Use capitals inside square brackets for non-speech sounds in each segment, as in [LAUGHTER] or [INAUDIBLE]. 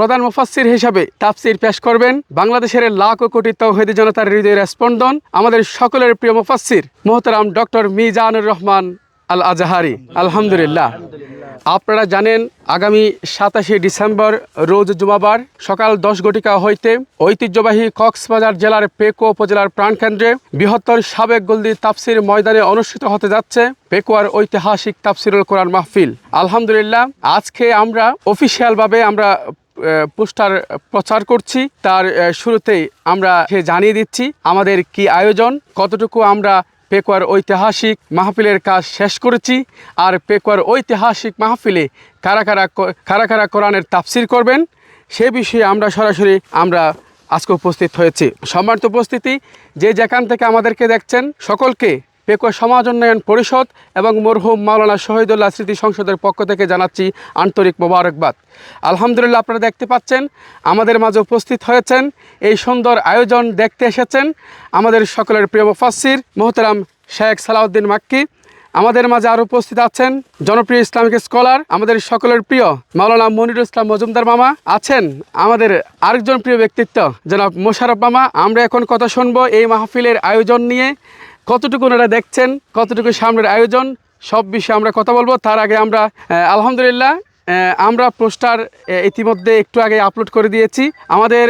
প্রধান মুফাসসির হিসাবে তাফসির পেশ করবেন বাংলাদেশের লাখ ও কোটি তৌহিদি জনতার হৃদয়ের স্পন্দন আমাদের সকলের প্রিয় মুফাসসির মোহতারাম ডক্টর মিজানুর রহমান আল আজাহারি আলহামদুলিল্লাহ। আপনারা জানেন, আগামী সাতাশে ডিসেম্বর রোজ জুমাবার সকাল দশ ঘটিকা হইতে ঐতিহ্যবাহী কক্সবাজার জেলার পেকো উপজেলার প্রাণকেন্দ্রে বৃহত্তর সাবেক গলদি তাফসির ময়দানে অনুষ্ঠিত হতে যাচ্ছে পেকুয়ার ঐতিহাসিক তাফসিরুল কোরআন মাহফিল। আলহামদুলিল্লাহ, আজকে আমরা অফিসিয়ালভাবে আমরা পোস্টার প্রচার করছি, তার শুরুতেই আমরা সে জানিয়ে দিচ্ছি আমাদের কি আয়োজন, কতটুকু আমরা পেকুয়ার ঐতিহাসিক মাহফিলের কাজ শেষ করেছি, আর পেকুয়ার ঐতিহাসিক মাহফিলে কারা কারা কারা কারা কোরআনের তাফসির করবেন, সে বিষয়ে আমরা সরাসরি আমরা আজকে উপস্থিত হয়েছি। সম্মানিত উপস্থিতি, যে যেখান থেকে আমাদেরকে দেখছেন, সকলকে পেকুয়া সমাজ উন্নয়ন পরিষদ এবং মরহুম মাওলানা শহীদুল্লাহ স্মৃতি সংসদের পক্ষ থেকে জানাচ্ছি আন্তরিক মোবারকবাদ। আলহামদুলিল্লাহ আপনারা দেখতে পাচ্ছেন, আমাদের মাঝে উপস্থিত হয়েছেন, এই সুন্দর আয়োজন দেখতে এসেছেন আমাদের সকলের প্রিয় মুফাসসির মোহতারাম শেখ সালাউদ্দিন মাক্কি। আমাদের মাঝে আরও উপস্থিত আছেন জনপ্রিয় ইসলামিক স্কলার, আমাদের সকলের প্রিয় মাওলানা মনিরুল ইসলাম মজুমদার মামা। আছেন আমাদের আরেকজন প্রিয় ব্যক্তিত্ব, জনাব মোশারফ মামা। আমরা এখন কথা শুনব এই মাহফিলের আয়োজন নিয়ে। কতটুকু ওনারা দেখছেন, কতটুকু সামনের আয়োজন, সব বিষয়ে আমরা কথা বলব। তার আগে আমরা আলহামদুলিল্লাহ আমরা পোস্টার ইতিমধ্যে একটু আগে আপলোড করে দিয়েছি। আমাদের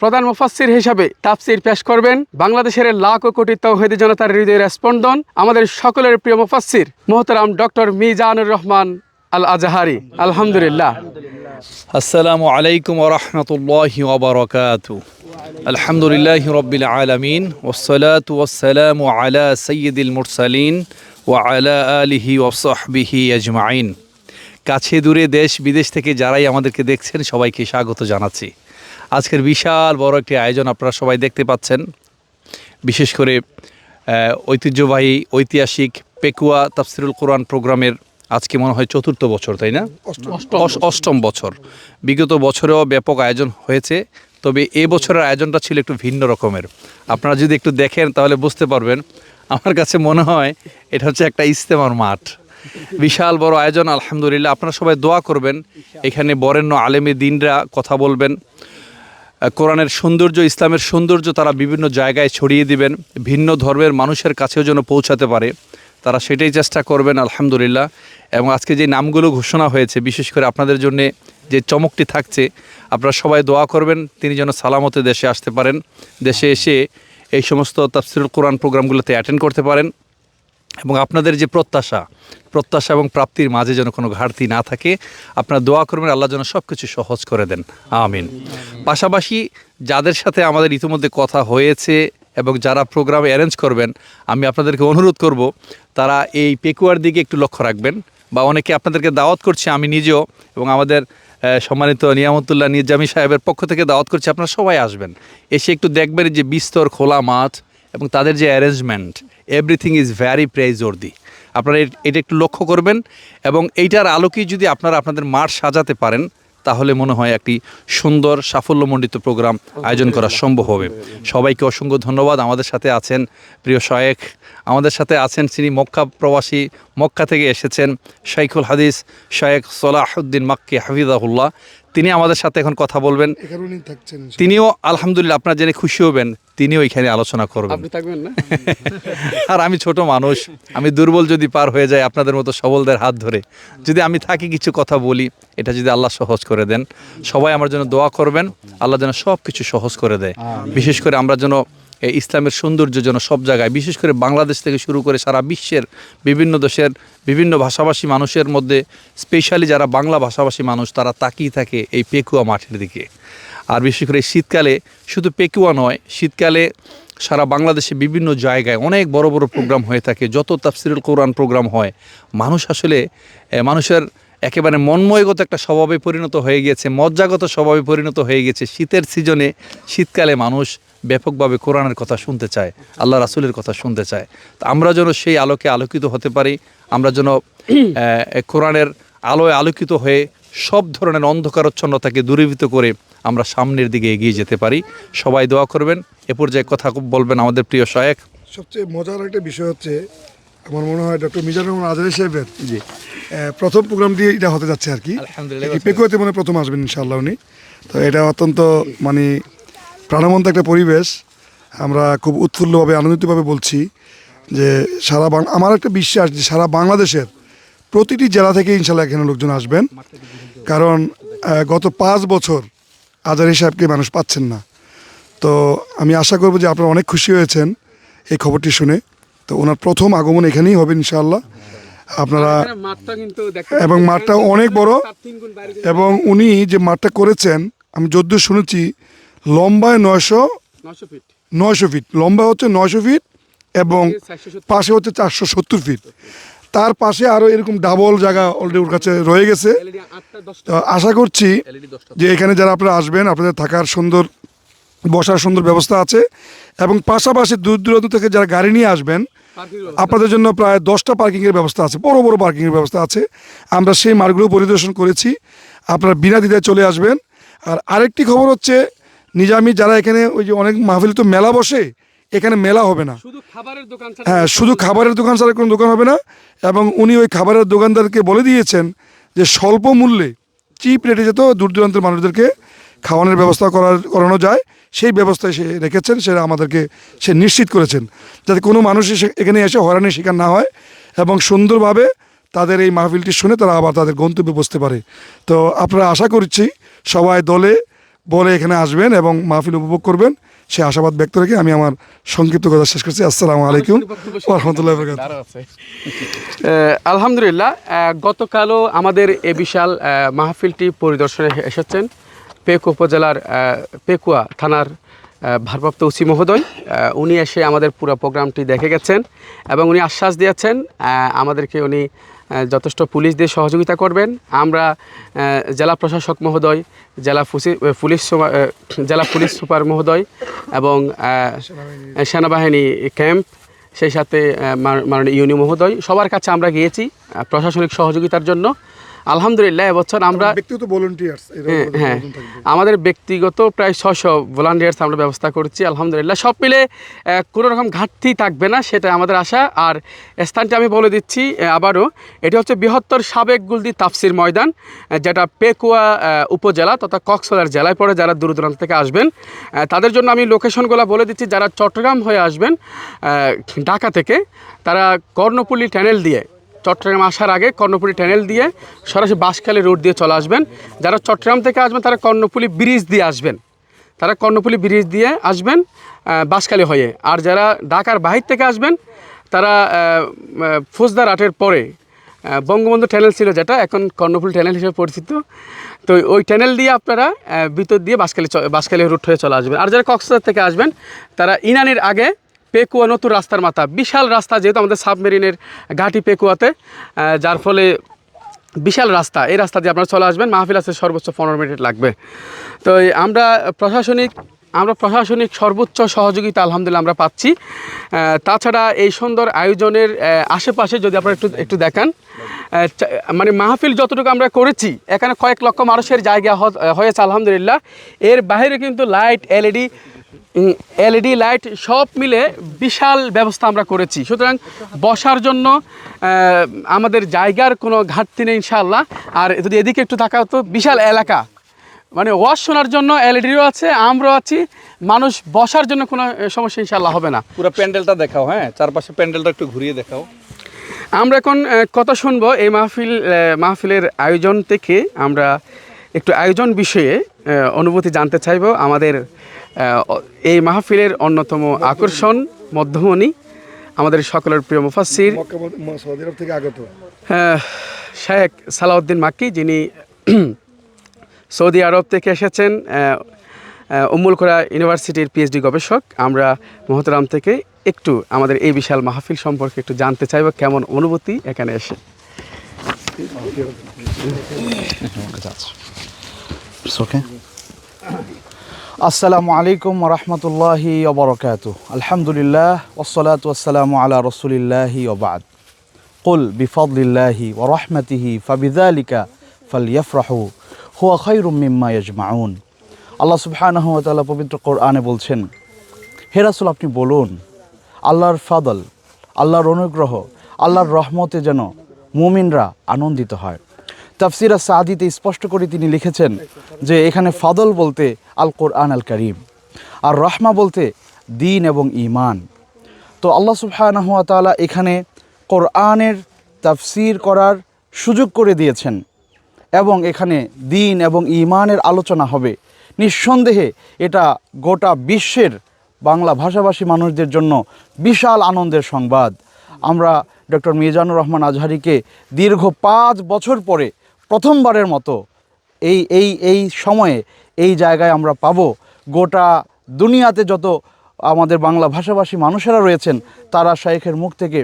প্রধান মুফাসসির হিসাবে তাফসির পেশ করবেন। বাংলাদেশের লাখ ও কোটি তৌহিদি জনতার হৃদয়ের স্পন্দন। আমাদের সকলের প্রিয় মুফাসসির, মোহতারাম ডক্টর মিজানুর রহমান আল আজাহারি আলহামদুলিল্লাহ। আসসালামু আলাইকুম ওরহমতুল্লাহ আলহামদুলিল্লাহ রবিল আলমিন ওসলাত ওসালাম আলা সৈয়দুল মুরসালিন ও আলা আলিহি ওসহবিহি আজমাইন। কাছে দূরে দেশ বিদেশ থেকে যারাই আমাদেরকে দেখছেন সবাইকে স্বাগত জানাচ্ছি। আজকের বিশাল বড় একটি আয়োজন আপনারা সবাই দেখতে পাচ্ছেন। বিশেষ করে ঐতিহ্যবাহী ঐতিহাসিক পেকুয়া তাফসিরুল কোরআন প্রোগ্রামের আজকে মনে হয় চতুর্থ বছর তাই না? অষ্টম বছর। বিগত বছরেও ব্যাপক আয়োজন হয়েছে। তবে এ বছরের আয়োজনটা ছিল একটু ভিন্ন রকমের। আপনারা যদি একটু দেখেন তাহলে বুঝতে পারবেন, আমার কাছে মনে হয় এটা হচ্ছে একটা ইস্তেমার মাঠ। বিশাল বড় আয়োজন, আলহামদুলিল্লাহ। আপনারা সবাই দোয়া করবেন, এখানে বরেণ্য আলেমে দিনরা কথা বলবেন। কোরআনের সৌন্দর্য, ইসলামের সৌন্দর্য তারা বিভিন্ন জায়গায় ছড়িয়ে দিবেন। ভিন্ন ধর্মের মানুষের কাছেও যেন পৌঁছাতে পারে, তারা সেটাই চেষ্টা করবেন, আলহামদুলিল্লাহ। এবং আজকে যে নামগুলো ঘোষণা হয়েছে, বিশেষ করে আপনাদের জন্য যে চমকটি থাকছে, আপনারা সবাই দোয়া করবেন, তিনি যেন সালামতে দেশে আসতে পারেন, দেশে এসে এই সমস্ত তাফসিরুল কোরআন প্রোগ্রামগুলোতে অ্যাটেন্ড করতে পারেন এবং আপনাদের যে প্রত্যাশা প্রত্যাশা এবং প্রাপ্তির মাঝে যেন কোনো ঘাটতি না থাকে, আপনারা দোয়া করবেন, আল্লাহ যেন সব কিছু সহজ করে দেন, আমিন। পাশাপাশি যাদের সাথে আমাদের ইতিমধ্যে কথা হয়েছে এবং যারা প্রোগ্রাম অ্যারেঞ্জ করবেন, আমি আপনাদেরকে অনুরোধ করব, তারা এই পেকুয়ার দিকে একটু লক্ষ্য রাখবেন, বা অনেকে আপনাদেরকে দাওয়াত করছে, আমি নিজেও, এবং আমাদের সম্মানিত নিয়ামতুল্লাহ নিজামি সাহেবের পক্ষ থেকে দাওয়াত করছি। আপনারা সবাই আসবেন। এসে একটু দেখবেন যে বিস্তর খোলা মাঠ এবং তাদের যে arrangement everything is very praiseworthy আপনারা এটা একটু লক্ষ্য করবেন এবং এইটার আলোকেই যদি আপনারা আপনাদের মাঠ সাজাতে পারেন, তাহলে মনে হয় একটি সুন্দর সাফল্যমণ্ডিত প্রোগ্রাম আয়োজন করা সম্ভব হবে। সবাইকে অসংখ্য ধন্যবাদ। আমাদের সাথে আছেন প্রিয় শায়েখ আমাদের সাথে আছেন তিনি মক্কা প্রবাসী মক্কা থেকে এসেছেন শাইখুল হাদিস শায়েখ সলাহুদ্দিন মাক্কি হাফিজাহুল্লাহ। তিনি আমাদের সাথে এখন কথা বলবেন। তিনিও আলহামদুলিল্লাহ আপনার জেনে খুশি হবেন তিনিও এখানে আলোচনা করবেন। আপনি থাকবেন না? [LAUGHS] আর আমি ছোট মানুষ আমি দুর্বল যদি পার হয়ে যায় আপনাদের মতো সবলদের হাত ধরে। যদি আমি থাকি কিছু কথা বলি এটা যদি আল্লাহ সহজ করে দেন। সবাই আমার জন্য দোয়া করবেন আল্লাহ যেন সব কিছু সহজ করে দেয়। বিশেষ করে আমরা যেন ইসলামের সৌন্দর্য যেন সব জায়গায়, বিশেষ করে বাংলাদেশ থেকে শুরু করে সারা বিশ্বের বিভিন্ন দেশের বিভিন্ন ভাষাভাষী মানুষের মধ্যে স্পেশালি যারা বাংলা ভাষাভাষী মানুষ, তারা তাকিয়ে থাকে এই পেকুয়া মাঠের দিকে। আর বিশেষ করে এই শীতকালে শুধু পেকুয়া নয়, শীতকালে সারা বাংলাদেশে বিভিন্ন জায়গায় অনেক বড় বড় প্রোগ্রাম হয়ে থাকে। যত তাফসিরুল কোরআন প্রোগ্রাম হয়, মানুষ আসলে মানুষের একেবারে মন্ময়গত একটা স্বভাবে পরিণত হয়ে গিয়েছে, মজ্জাগত স্বভাবে পরিণত হয়ে গেছে শীতের সিজনে শীতকালে মানুষ ব্যাপকভাবে কোরআনের কথা শুনতে চায় আল্লাহ রাসুলের কথা শুনতে চায়। তো আমরা যেন সেই আলোকে আলোকিত হতে পারি আমরা যেন [CLEARS THROAT] কোরআনের আলোয় আলোকিত হয়ে সব ধরনের অন্ধকারচ্ছন্নতাকে দূরীভূত করে আমরা সামনের দিকে এগিয়ে যেতে পারি। সবাই দোয়া করবেন। এ পর্যায়ে কথা বলবেন আমাদের প্রিয় সহায়ক সবচেয়ে মজার একটা বিষয় হচ্ছে আমার মনে হয় ডক্টর মিজানুর রহমান আজহারি সাহেবের জি। প্রথম প্রোগ্রামটি এটা হতে যাচ্ছে আর কি। পেকুয়াতে মনে প্রথম আসবেন ইনশাআল্লাহ উনি। তো এটা অত্যন্ত মানে প্রাণবন্ত একটা পরিবেশ আমরা খুব উৎফুল্লভাবে আনন্দিতভাবে বলছি যে সারা বাং আমার একটা বিশ্বাস যে সারা বাংলাদেশের প্রতিটি জেলা থেকে ইনশাল্লাহ এখানে লোকজন আসবেন। কারণ গত পাঁচ বছর আজারি সাহেবকে মানুষ পাচ্ছেন না। তো আমি আশা করব যে আপনারা অনেক খুশি হয়েছেন এই খবরটি শুনে। তো ওনার প্রথম আগমন এখানেই হবে ইনশাআল্লাহ। আপনারা এবং মাঠটা অনেক বড় এবং উনি যে মাঠটা করেছেন আমি যদ্দূর শুনেছি লম্বায় নয়শো নয়শো ফিট। লম্বা হচ্ছে নয়শো ফিট এবং পাশে হচ্ছে চারশো সত্তর ফিট। তার পাশে আরও এরকম ডাবল জায়গা অলরেডি ওর কাছে রয়ে গেছে। এলইডি 8টা 10টা তো আশা করছি যে এখানে যারা আপনারা আসবেন আপনাদের থাকার সুন্দর বসার সুন্দর ব্যবস্থা আছে। এবং পাশাপাশি দূর দূরান্ত থেকে যারা গাড়ি নিয়ে আসবেন আপনাদের জন্য প্রায় দশটা পার্কিংয়ের ব্যবস্থা আছে বড় বড় পার্কিংয়ের ব্যবস্থা আছে। আমরা সেই মার্গগুলো পরিদর্শন করেছি। আপনারা বিনা দ্বিধায় চলে আসবেন। আর আরেকটি খবর হচ্ছে নিজামি যারা এখানে ওই যে অনেক মাহফিল তো মেলা বসে এখানে মেলা হবে না। খাবারের দোকান হ্যাঁ শুধু খাবারের দোকান ছাড়া কোনো দোকান হবে না এবং উনি ওই খাবারের দোকানদারকে বলে দিয়েছেন যে স্বল্প মূল্যে চিপ রেটে যেত দূর দূরান্তের মানুষদেরকে খাওয়ানোর ব্যবস্থা করার করানো যায়। সেই ব্যবস্থায় সে রেখেছেন সেটা আমাদেরকে সে নিশ্চিত করেছেন। যাতে কোনো মানুষ এখানে এসে হয়রানির শিকার না হয় এবং সুন্দরভাবে তাদের এই মাহফিলটি শুনে তারা আবার তাদের গন্তব্যে বসতে পারে। তো আপনারা আশা করছি সবাই দলে বলে এখানে আসবেন এবং মাহফিল উপভোগ করবেন। সে আশাবাদ ব্যক্ত রেখে আমি আমার সংক্ষিপ্ত কথা শেষ করছি। আসসালামু আলাইকুম রহমতুল্লাহ আলহামদুলিল্লাহ গতকালও আমাদের এ বিশাল মাহফিলটি পরিদর্শনে এসেছেন। পেক উপজেলার পেকুয়া থানার ভারপ্রাপ্ত ওসি মহোদয় উনি এসে আমাদের পুরো প্রোগ্রামটি দেখে গেছেন এবং উনি আশ্বাস দিয়েছেন আমাদেরকে উনি যথেষ্ট পুলিশ দিয়ে সহযোগিতা করবেন। আমরা জেলা প্রশাসক মহোদয়, জেলা পুলিশ জেলা পুলিশ সুপার মহোদয় এবং সেনাবাহিনী ক্যাম্প, সেই সাথে মাননীয় ইউনি মহোদয়, সবার কাছে আমরা গিয়েছি প্রশাসনিক সহযোগিতার জন্য। আলহামদুলিল্লাহ এবছর আমরা ব্যক্তিগত ভলেন্টিয়ার্স হ্যাঁ হ্যাঁ। আমাদের ব্যক্তিগত প্রায় ছশো ভলান্টিয়ার্স আমরা ব্যবস্থা করছি আলহামদুলিল্লাহ। সব মিলে কোনো রকম ঘাটতি থাকবে না সেটা আমাদের আশা। আর স্থানটি আমি বলে দিচ্ছি আবারও এটি হচ্ছে বৃহত্তর সাবেক গুলদি তাফসির ময়দান যেটা পেকুয়া উপজেলা তথা কক্সবাজার জেলায় পড়ে যারা দূর দূরান্ত থেকে আসবেন। তাদের জন্য আমি লোকেশনগুলো বলে দিচ্ছি যারা চট্টগ্রাম হয়ে আসবেন ঢাকা থেকে তারা কর্ণপল্লী ট্যানেল দিয়ে চট্টগ্রাম আসার আগে কর্ণপুলি ট্যানেল দিয়ে সরাসরি বাঁশখালী রোড দিয়ে চলে আসবেন। যারা চট্টগ্রাম থেকে আসবেন, তারা কর্ণপুলি ব্রিজ দিয়ে আসবেন। তারা কর্ণপুলি ব্রিজ দিয়ে আসবেন বাঁশখালী হয়ে। আর যারা ঢাকার বাহির থেকে আসবেন, তারা ফৌজদার আটের পরে বঙ্গবন্ধু ট্যানেল ছিল যেটা, এখন কর্ণফুল ট্যানেল হিসেবে পরিচিত। তো ওই ট্যানেল দিয়ে আপনারা ভিতর দিয়ে চ- বাঁশখালী রুট হয়ে চলে আসবেন। আর যারা কক্সবাজার থেকে আসবেন, তারা ইনানির আগে পেকুয়া নতুন রাস্তার মাথা। বিশাল রাস্তা যেহেতু আমাদের সাবমেরিনের ঘাটি পেকুয়াতে যার ফলে বিশাল রাস্তা। এই রাস্তা দিয়ে আপনারা চলে আসবেন। মাহফিল আছে সর্বোচ্চ পনেরো মিনিট লাগবে। তো আমরা প্রশাসনিক আমরা প্রশাসনিক সর্বোচ্চ সহযোগিতা আলহামদুলিল্লাহ আমরা পাচ্ছি। তাছাড়া এই সুন্দর আয়োজনের আশেপাশে যদি আপনারা একটু একটু দেখান মানে মাহফিল যতটুকু আমরা করেছি, এখানে কয়েক লক্ষ মানুষের জায়গা হয়েছে আলহামদুলিল্লাহ। এর বাইরে কিন্তু লাইট, এলইডি এলইডি লাইট সব মিলে বিশাল ব্যবস্থা আমরা করেছি। সুতরাং বসার জন্য আমাদের জায়গার কোনো ঘাটতি নেই ইনশাআল্লাহ। আর যদি এদিকে একটু থাকা হতো বিশাল এলাকা। মানে ওয়াশ শোনার জন্য এলইডিও আছে আমরাও আছি। মানুষ বসার জন্য কোনো সমস্যা ইনশাল্লাহ হবে না। পুরো প্যান্ডেলটা দেখাও হ্যাঁ? চারপাশে প্যান্ডেলটা একটু ঘুরিয়ে দেখাও। আমরা এখন কথা শুনব এই মাহফিল মাহফিলের আয়োজন থেকে। আমরা একটু আয়োজন বিষয়ে অনুভূতি জানতে চাইব। আমাদের এই মাহফিলের অন্যতম আকর্ষণ মধ্যমণি আমাদের সকলের প্রিয় মুফাসির থেকে আগত। আহ, শেখ সালাউদ্দিন মাক্কি যিনি [CLEARS THROAT] সৌদি আরব থেকে এসেছেন উম্মুল কোরা ইউনিভার্সিটির পিএইচডি গবেষক। আমরা মহতরাম থেকে একটু আমাদের এই বিশাল মাহফিল সম্পর্কে একটু জানতে চাইব কেমন অনুভূতি এখানে এসে। okay. আসসালামু আলাইকুম রহমতুল্লাহি ওবরকাত আলহামদুলিল্লাহ ওসলাত ওসালামু আলা রসুলিল্লাহি ওবাদ কুল বিফদলিল্লাহি ও রহমতিহি ফাবিদালিকা ফালিয়াফরাহু হুয়া খৈরুম মিম্মা ইয়াজমাউন। আল্লাহ সুবহানাহু ওয়া তাআলা পবিত্র কোরআনে বলছেন, হে রাসূল আপনি বলুন, আল্লাহর ফাদল, আল্লাহর অনুগ্রহ, আল্লাহর রহমতে যেন মুমিনরা আনন্দিত হয়। তাফসিরা সাদিতে স্পষ্ট করে তিনি লিখেছেন যে এখানে ফাদল বলতে আল কোরআন আল করিম আর রহমা বলতে দিন এবং ইমান তো আল্লাহ সুবহানাহু ওয়া তাআলা এখানে কোরআনের তাফসির করার সুযোগ করে দিয়েছেন এবং এখানে দিন এবং ইমানের আলোচনা হবে। নিঃসন্দেহে এটা গোটা বিশ্বের বাংলা ভাষাভাষী মানুষদের জন্য বিশাল আনন্দের সংবাদ। আমরা ডক্টর মিজানুর রহমান আজহারিকে দীর্ঘ পাঁচ বছর পরে প্রথমবারের মতো এই এই এই সময়ে এই জায়গায় আমরা পাবো। গোটা দুনিয়াতে যত আমাদের বাংলা ভাষাভাষী মানুষেরা রয়েছেন তারা শাইখের মুখ থেকে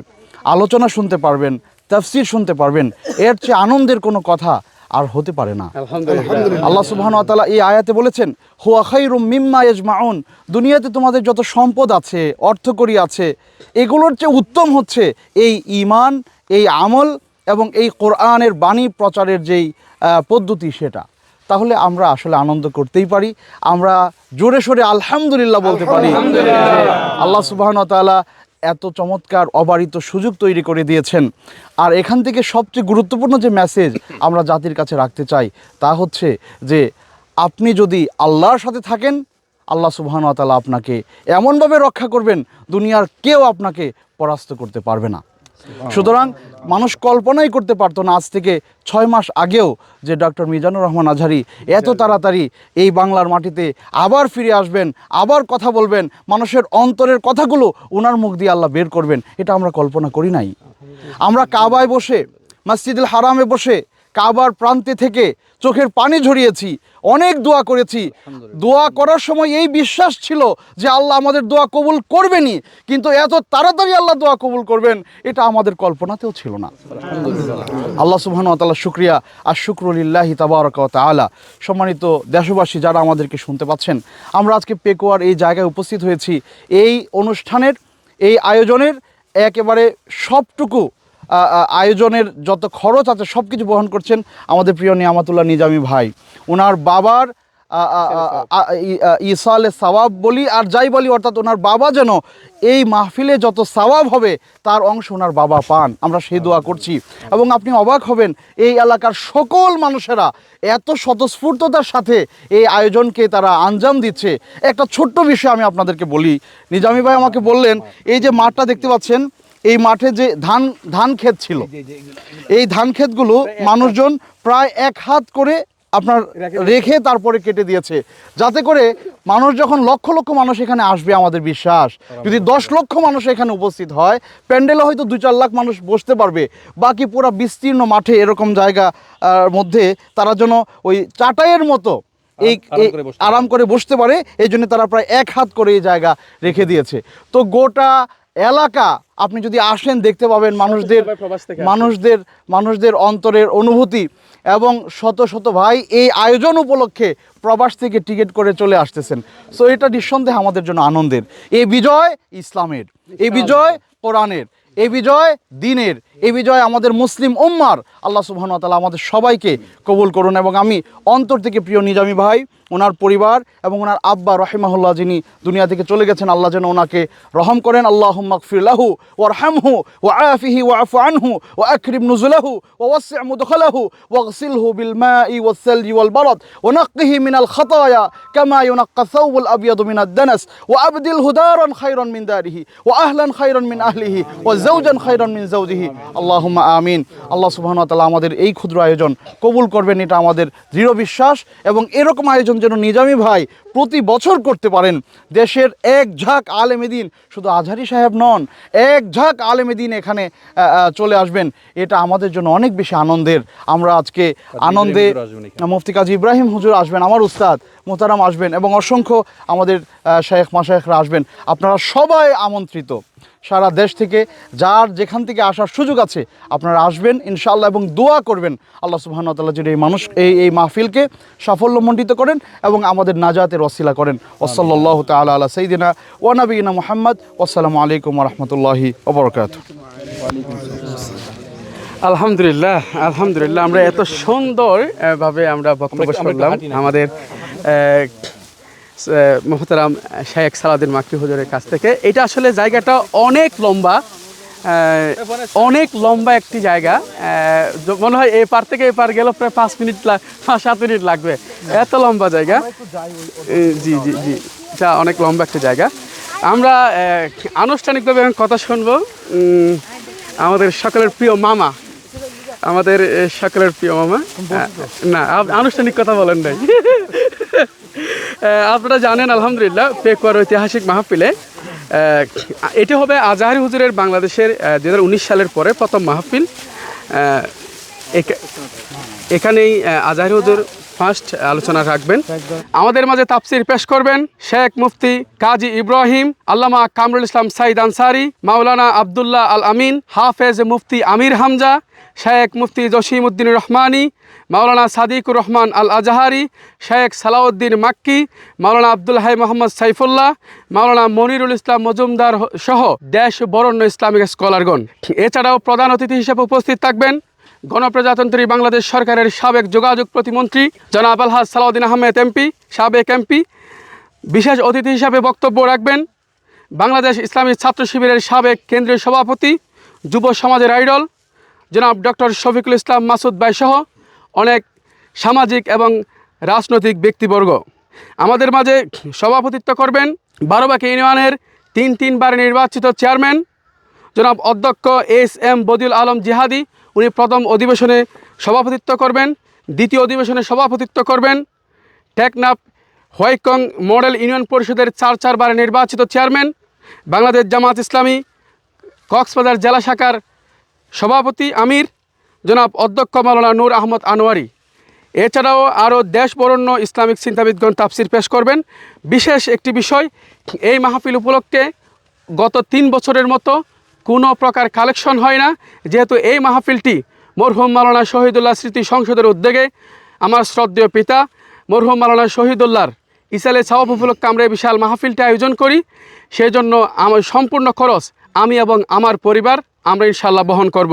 আলোচনা শুনতে পারবেন তাফসির শুনতে পারবেন। এর চেয়ে আনন্দের কোনো কথা আর হতে পারে না। আল্লাহ সুবহানাহু ওয়া তাআলা এই আয়াতে বলেছেন হুয়া খাইরুম মিম্মা ইয়াজমাউন। দুনিয়াতে তোমাদের যত সম্পদ আছে অর্থকরী আছে এগুলোর চেয়ে উত্তম হচ্ছে এই ইমান এই আমল এবং এই কোরআনের বাণী প্রচারের যেই পদ্ধতি সেটা। তাহলে আমরা আসলে আনন্দ করতেই পারি। আমরা জোরে সোরে আলহামদুলিল্লাহ বলতে পারি আল্লাহ সুবহানাহু ওয়া তাআলা এত চমৎকার অবারিত সুযোগ তৈরি করে দিয়েছেন। আর এখান থেকে সবচেয়ে গুরুত্বপূর্ণ যে মেসেজ আমরা জাতির কাছে রাখতে চাই তা হচ্ছে যে আপনি যদি আল্লাহর সাথে থাকেন আল্লাহ সুবহানাহু ওয়া তাআলা আপনাকে এমনভাবে রক্ষা করবেন দুনিয়ার কেউ আপনাকে পরাস্ত করতে পারবে না। সুতরাং মানুষ কল্পনাই করতে পারতো না আজ থেকে ছয় মাস আগেও যে ডক্টর মিজানুর রহমান আজহারি এত তাড়াতাড়ি এই বাংলার মাটিতে আবার ফিরে আসবেন আবার কথা বলবেন মানুষের অন্তরের কথাগুলো ওনার মুখ দিয়ে আল্লাহ বের করবেন এটা আমরা কল্পনা করি নাই। আমরা কাবায় বসে মসজিদুল হারামে বসে কাবার প্রান্তে থেকে চোখের পানি ঝরিয়েছি। অনেক দোয়া করেছি। দোয়া করার সময় এই বিশ্বাস ছিল যে আল্লাহ আমাদের দোয়া কবুল করবেনই। কিন্তু এত তাড়াতাড়ি আল্লাহ দোয়া কবুল করবেন এটা আমাদের কল্পনাতেও ছিল না। আল্লাহ সুবহান তাআলা শুক্রিয়া। আর শুক্রুলিল্লাহি তাবারক তাআলা। সম্মানিত দেশবাসী যারা আমাদেরকে শুনতে পাচ্ছেন আমরা আজকে পেকোয়ার এই জায়গায় উপস্থিত হয়েছি। এই অনুষ্ঠানের এই আয়োজনের একেবারে সবটুকু আয়োজনের যত খরচ আছে সব কিছু বহন করছেন আমাদের প্রিয় নিয়ামাতুল্লাহ নিজামি ভাই। ওনার বাবার ইসালে সওয়াব বলি আর যাই বলি অর্থাৎ ওনার বাবা যেন এই মাহফিলে যত সওয়াব হবে তার অংশ ওনার বাবা পান। আমরা সেই দোয়া করছি। এবং আপনি অবাক হবেন এই এলাকার সকল মানুষেরা এত স্বতঃস্ফূর্ততার সাথে এই আয়োজনকে তারা আঞ্জাম দিচ্ছে। একটা ছোট্ট বিষয় আমি আপনাদেরকে বলি। নিজামি ভাই আমাকে বললেন এই যে মাঠটা দেখতে পাচ্ছেন এই মাঠে যে ধান ধান ক্ষেত ছিল এই ধান ক্ষেতগুলো মানুষজন প্রায় এক হাত করে আপনার রেখে তারপরে কেটে দিয়েছে। যাতে করে মানুষ যখন লক্ষ লক্ষ মানুষ এখানে আসবে আমাদের বিশ্বাস। যদি দশ লক্ষ মানুষ এখানে উপস্থিত হয় প্যান্ডেলে হয়তো দু চার লাখ মানুষ বসতে পারবে। বাকি পুরো বিস্তীর্ণ মাঠে এরকম জায়গা মধ্যে তারা যেন ওই চাটাইয়ের মতো এই এই আরাম করে বসতে পারে এই জন্য তারা প্রায় এক হাত করে এই জায়গা রেখে দিয়েছে। তো গোটা এলাকা আপনি যদি আসেন দেখতে পাবেন মানুষদের মানুষদের মানুষদের অন্তরের অনুভূতি এবং শত শত ভাই এই আয়োজন উপলক্ষে প্রবাস থেকে টিকিট করে চলে আসতেছেন। সো এটা নিঃসন্দেহে আমাদের জন্য আনন্দের। এই বিজয় ইসলামের এই বিজয় কোরআনের এই বিজয় দিনের এই বিজয় আমাদের মুসলিম উম্মার। আল্লাহ ওয়া আমাদের সবাইকে কবুল করুন এবং আমি অন্তর থেকে প্রিয় নিজামি ভাই, ওনার পরিবার এবং ওনার আব্বা রহিমাহুল্লাহ যিনি দুনিয়া থেকে চলে গেছেন, আল্লাহ যেন ওনাকে রহম করেন। আল্লাহ মাকফিরলাহু ওয়ারহামহু ওয়াআফিহি ওয়াআফু আনহু ওয়াকরিম নুজুলাহু ওয়াসি' মুদখালাহু ওয়াগসিলহু বিল মাই ওয়াস-সালজি ওয়াল বারাদ ওয়ানাক্কিহি মিনাল খাতায়া কামা ইউনাক্কা আস-সাওবুল আবয়াদু মিনাদ দানাস ওয়াবদিলহু দারান খায়রান মিন দারিহি ওয়া আহলান খাইরন মিন আহলিহি ও যাওজান খাইরন মিন যাওজিহি। আল্লাহুম্মা আমিন। আল্লাহ সুবহানাহু ওয়া তাআলা আমাদের এই ক্ষুদ্র আয়োজন কবুল করবেন এটা আমাদের দৃঢ় বিশ্বাস এবং এরকম আয়োজন যেন নিজামী ভাই প্রতি বছর করতে পারেন। দেশের এক ঝাঁক আলেমেদিন শুধু আজহারি সাহেব নন এক ঝাঁক আলেমেদিন এখানে চলে আসবেন। এটা আমাদের জন্য অনেক বেশি আনন্দের। আমরা আজকে আনন্দে মুফতি কাজী ইব্রাহিম হুজুর আসবেন আমার উস্তাদ মোতারাম আসবেন এবং অসংখ্য আমাদের শায়েখ মাশায়েখরা আসবেন। আপনারা সবাই আমন্ত্রিত। সারা দেশ থেকে যার যেখান থেকে আসার সুযোগ আছে আপনারা আসবেন ইনশাআল্লাহ এবং দোয়া করবেন আল্লাহ তাআলা যেন এই মানুষ এই এই মাহফিলকে সাফল্যমণ্ডিত করেন এবং আমাদের নাজাতের ওসিলা করেন। ওসল্লাহ তাআলা আলা সাইদিনা ওয়া নবীনা মুহাম্মদ। আসসালামু আলাইকুম রাহমাতুল্লাহি ওয়া বারাকাতুহু। আলহামদুলিল্লাহ আলহামদুলিল্লাহ আমরা এত সুন্দর ভাবে আমরা বক্তব্য শুনলাম। আমাদের মোহতারাম শায়েখ সালাদিন মাকি হুজুরের কাছ থেকে। এটা আসলে জায়গাটা অনেক লম্বা অনেক লম্বা একটি জায়গা। মনে হয় এই পার থেকে এই পার গেল প্রায় পাঁচ মিনিট পাঁচ সাত মিনিট লাগবে। এত লম্বা জায়গা। জি জি জি যা অনেক লম্বা একটা জায়গা। আমরা আনুষ্ঠানিকভাবে এখন কথা শুনব। আমাদের সকলের প্রিয় মামা। আমাদের সকলের প্রিয় মামা। না আনুষ্ঠানিক কথা বলেন নাই। আপনারা জানেন, আলহামদুলিল্লাহ, পেকুয়ার ঐতিহাসিক মাহফিলে এটি হবে আজাহারি হুজুরের বাংলাদেশের দু হাজার উনিশ সালের পরে প্রথম মাহফিল। এখানেই আজাহারি হুজুর ফার্স্ট আলোচনা রাখবেন। আমাদের মাঝে তাফসির পেশ করবেন শেখ মুফতি কাজী ইব্রাহিম আল্লামা কামরুল ইসলাম সাইদ আনসারি মাওলানা আবদুল্লাহ আল আমিন হাফেজ মুফতি আমির হামজা শেখ মুফতি জসিম উদ্দিন রহমানি মাওলানা সাদিকুর রহমান আল আজাহারি শেখ সালাউদ্দিন মাক্কি মাওলানা আব্দুল হাই মোহাম্মদ সাইফুল্লাহ মাওলানা মনিরুল ইসলাম মজুমদার সহ দেশ বরণ্য ইসলামিক স্কলারগণ। এছাড়াও প্রধান অতিথি হিসেবে উপস্থিত থাকবেন গণপ্রজাতন্ত্রী বাংলাদেশ সরকারের সাবেক যোগাযোগ প্রতিমন্ত্রী জনাব আলহাজ সালাউদ্দিন আহমেদ এমপি, সাবেক এমপি। বিশেষ অতিথি হিসাবে বক্তব্য রাখবেন বাংলাদেশ ইসলামী ছাত্র শিবিরের সাবেক কেন্দ্রীয় সভাপতি, যুব সমাজের আইডল, জনাব ডক্টর শফিকুল ইসলাম মাসুদ ভাই সহ অনেক সামাজিক এবং রাজনৈতিক ব্যক্তিবর্গ। আমাদের মাঝে সভাপতিত্ব করবেন বারোবাকি ইউনিয়নের তিন তিনবার নির্বাচিত চেয়ারম্যান, জনাব অধ্যক্ষ এস এম বদিউল আলম জিহাদি উনি প্রথম অধিবেশনে সভাপতিত্ব করবেন, দ্বিতীয় অধিবেশনে সভাপতিত্ব করবেন। টেকনাফ হোয়াইকং মডেল ইউনিয়ন পরিষদের চার চারবার নির্বাচিত চেয়ারম্যান, বাংলাদেশ জামাত ইসলামী, কক্সবাজার জেলা শাখার সভাপতি আমির, জনাব অধ্যক্ষ মাওলানা নূর আহমদ আনোয়ারি। এছাড়াও আরও দেশ বরণ্য ইসলামিক চিন্তাবিদগণ তাফসির পেশ করবেন। বিশেষ একটি বিষয়, এই মাহফিল উপলক্ষে গত তিন বছরের মতো কোনো প্রকার কালেকশন হয় না। যেহেতু এই মাহফিলটি মরহুম মালানা শহীদুল্লাহ স্মৃতি সংসদের উদ্যোগে আমার শ্রদ্ধেয় পিতা মরহুম মালানা শহীদুল্লাহর ইসালে সাওয়াব উপলক্ষে আমরা এই বিশাল মাহফিলটি আয়োজন করি। সেই জন্য আমার সম্পূর্ণ খরচ আমি এবং আমার পরিবার আমরা ইনশাল্লাহ বহন করব।